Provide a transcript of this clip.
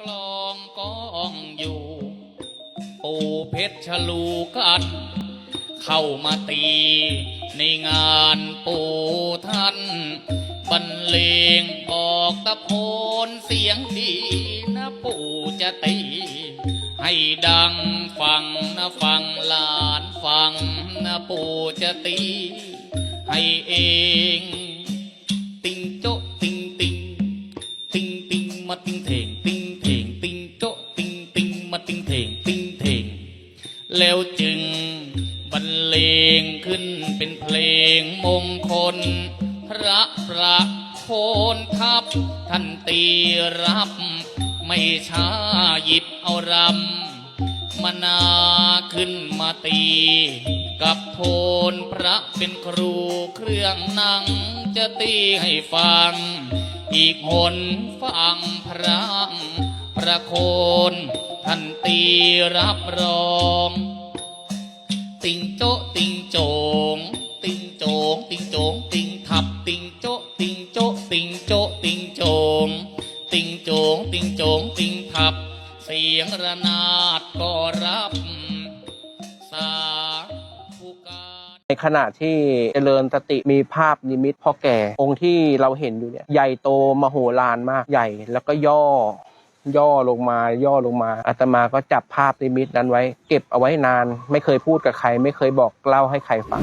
กลองกองอยู่ปูเพชรฉลูกัน เข้ามาตี ในงานปูท่านบรรเลงออกตะโพนเสียงดีนะปู่จะตี ให้ดังฟังนะฟังหลานฟังนะปู่จะตี ให้เอ ติงมาติงเถงติงเถงติงโจติงติงมาติงเถงติงเถงแล้วจึงบรรเลงขึ้นเป็นเพลงมงคล พระประโคนทับท่านตีรับ ไม่ช้าหยิบเอารำมนาขึ้นมาตี กับโทนพระเป็นครูเครื่องนังจะตีให้ฟัง อีกหนฟังพระประโคนท่านตีรับรอง ติงโจติงโจง ติงโจง ติงโจง ติงทับ ติงโจติงโจติงโจติงโจง ติงโจง ติงโจง ติงทับ เสียงระนาดก็รับ ในขณะที่เจริญสติมีภาพนิมิตพ่อแก่ องค์ที่เราเห็นอยู่เนี่ยใหญ่โตมโหฬารมากใหญ่แล้วก็ย่อ ย่อลงมาย่อลงมาอาตมาก็จับภาพนิมิตนั้นไว้ เก็บเอาไว้นาน ไม่เคยพูดกับใคร ไม่เคยบอกเล่าให้ใครฟัง